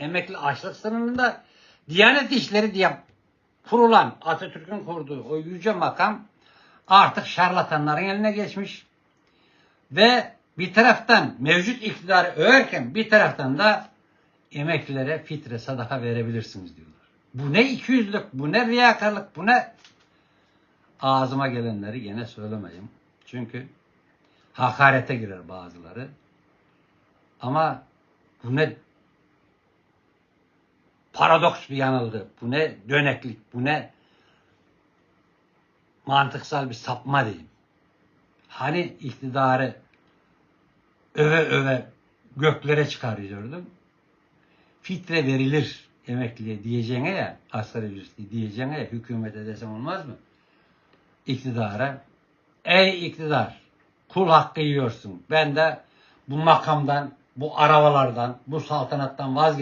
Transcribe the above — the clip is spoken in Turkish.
emekli açlık sınırında Diyanet İşleri diye kurulan Atatürk'ün kurduğu o yüce makam artık şarlatanların eline geçmiş. Ve bir taraftan mevcut iktidarı överken bir taraftan da emeklilere fitre sadaka verebilirsiniz diyorlar. Bu ne ikiyüzlük, bu ne riyakarlık, bu ne ağzıma gelenleri yine söylemeyeyim. Çünkü hakarete girer bazıları. Ama bu ne paradoks bir yanılgı, bu ne döneklik, bu ne mantıksal bir sapma diyeyim. Hani iktidarı öve öve göklere çıkarıyordum. Fitre verilir emekliye diyeceğine ya, asgari ücretli diyeceğine ya, hükümete desem olmaz mı? İktidara, ey iktidar, kul hakkı yiyorsun. Ben de bu makamdan, bu arabalardan, bu saltanattan vazgeç.